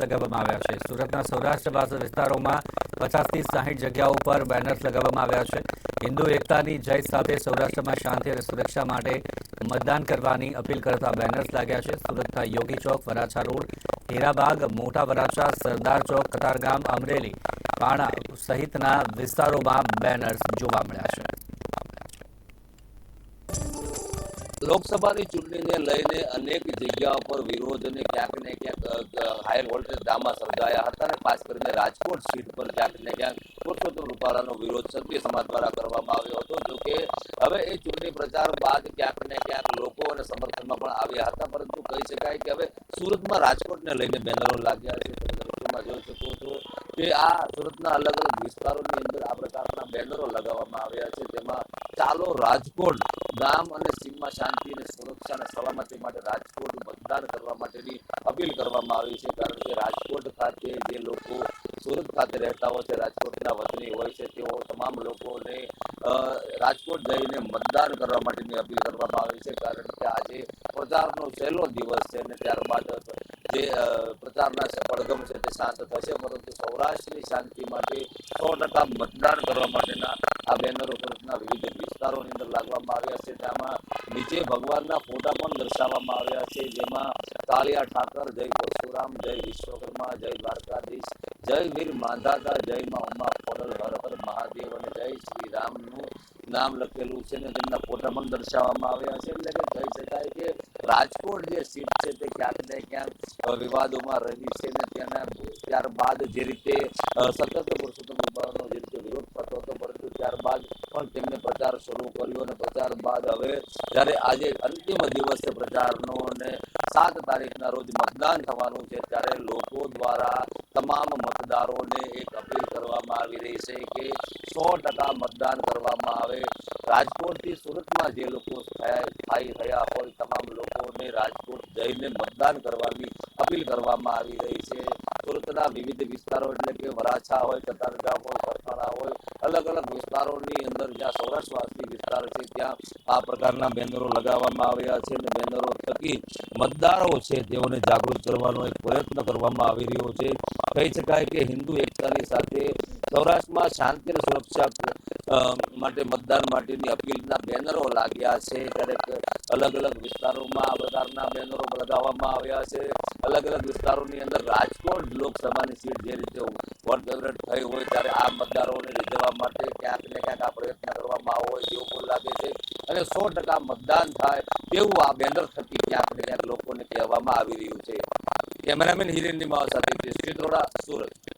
લગાવવામાં આવ્યા છે. સુરતના સૌરાષ્ટ્ર બાદ વિસ્તારોમાં પચાસથી સાહીઠ જગ્યાઓ પર બેનર્સ લગાવવામાં આવ્યા છે. હિન્દુ એકતાની જય સાથે સૌરાષ્ટ્રમાં શાંતિ અને સુરક્ષા માટે મતદાન કરવાની અપીલ કરતા બેનર્સ લાગ્યા છે. સુરતના યોગી ચોક, વરાછા રોડ, હીરાબાગ, મોટા વરાછા, સરદાર ચોક, કતારગામ, અમરેલી, પાણા સહિતના વિસ્તારોમાં બેનર્સ જોવા મળ્યા છે. લોકસભાની ચૂંટણીને લઈને અનેક જગ્યાઓ પર વિરોધ અને ક્યાંક ને ક્યાંક હાઈ વોલ્ટેજ ધામા સર્જાયા હતા અને ખાસ કરીને રાજકોટ સીટ પર ક્યાંક ને ક્યાંક પુરુષોત્તમ રૂપાલાનો વિરોધ ક્ષત્રિય સમાજ દ્વારા કરવામાં આવ્યો હતો. જો કે હવે એ ચૂંટણી પ્રચાર બાદ ક્યાંક ને ક્યાંક લોકો અને સમર્થનમાં પણ આવ્યા હતા. પરંતુ કહી શકાય કે હવે સુરતમાં રાજકોટને લઈને બેનરો લાગ્યા છે. દ્રશ્યોમાં જોઈ શકો છો કે આ સુરતના અલગ અલગ વિસ્તારોની અંદર આ પ્રકારના બેનરો લગાવવામાં આવ્યા છે. તેમાં ચાલો રાજકોટ ગામ અને સીમમાં શાંતિ અને સુરક્ષા અને સલામતી માટે રાજકોટ મતદાન કરવા માટેની અપીલ કરવામાં આવી છે. કારણ કે રાજકોટ ખાતે જે લોકો સુરત ખાતે રહેતા હોય છે, રાજકોટના વતની હોય છે, તેઓ તમામ લોકોને રાજકોટ જઈને મતદાન કરવા માટેની અપીલ કરવામાં આવી છે. કારણ કે આજે પ્રચારનો છેલ્લો દિવસ છે અને ત્યારબાદ જે પ્રચારના છે પડઘમ છે તે શાંત થશે પરંતુ સૌરાષ્ટ્રની શાંતિ માટે સો ટકા મતદાન કરવા માટેના આ બેનરો સુરતના વિવિધ વિસ્તારોની અંદર લાગવામાં આવ્યા છે. તેમાં નીચે ભગવાનના ફોટા પણ દર્શાવવામાં આવ્યા છે, જેમાં કાલિયા ઠાકર, જય પરશુરામ, જય વિશ્વકર્મા, જય દ્વારકાધીશ, જય વીર માંધાતા, જય મા ઉમા પડલ હર હર મહાદેવ અને જય શ્રી રામનું નામ લખેલું છે ને તેમના ફોટા પણ દર્શાવવામાં આવ્યા છે. એટલે કે કહી શકાય કે રાજકોટ જે સીટ છે તે ક્યાંક ને ક્યાંક વિવાદોમાં રહી છે ને ત્યાંના ત્યારબાદ જે રીતે સતત પુરુષોત્તમ રૂપાલાનો જે રીતે વિરોધ થતો હતો, પરંતુ ત્યારબાદ પણ તેમને પ્રચાર શરૂ કર્યો અને પ્રચાર બાદ હવે જ્યારે આજે અંતિમ દિવસે પ્રચારનો અને સાત તારીખના રોજ મતદાન થવાનું છે, ત્યારે લોકો દ્વારા તમામ મતદારોને એક અપીલ કરવામાં આવી રહી છે કે સો ટકા મતદાન કરવામાં આવે. રાજકોટથી સુરતમાં જે લોકો થયા રહ્યા હોય, તમામ લોકોને રાજકોટ જઈને મતદાન કરવાની અપીલ કરવામાં આવી રહી છે. સુરતના વિવિધ વિસ્તારો એટલે કે વરાછા હોય, કતારગામ હોય અલગ અલગ વિસ્તારોની અંદર જ્યાં સૌરાષ્ટ્રવાસી વિસ્તાર છે, ત્યાં આ પ્રકારના બેનરો લગાવવામાં આવ્યા છે અને બેનરો થકી મતદારો છે, તેઓને જાગૃત કરવાનો એક પ્રયત્ન કરવામાં આવી રહ્યો છે. કહી શકાય કે હિન્દુ એકતાની સાથે સૌરાષ્ટ્રમાં શાંતિ અને સુરક્ષા માટે મતદાન માટેની અપીલના બેનરો લાગ્યા છે. દરેક અલગ અલગ વિસ્તારોમાં આ પ્રકારના બેનરો લગાવવામાં આવ્યા છે. અલગ અલગ વિસ્તારોની અંદર રાજકોટ લોકસભાની સીટ જે રીતે વોટ ફેવરેટ થઈ હોય ત્યારે આ મતદારોને રીઝવવા માટે ક્યાંક ને ક્યાંક આ પ્રયત્ન કરવામાં હોય તેવું લાગે છે. અને સો ટકા મતદાન થાય તેવું આ બેનર થકી ક્યાંક ને ક્યાંક લોકોને કહેવામાં આવી રહ્યું છે. કેમેરામેન હિરેન નિમાવ સાથે સુરત.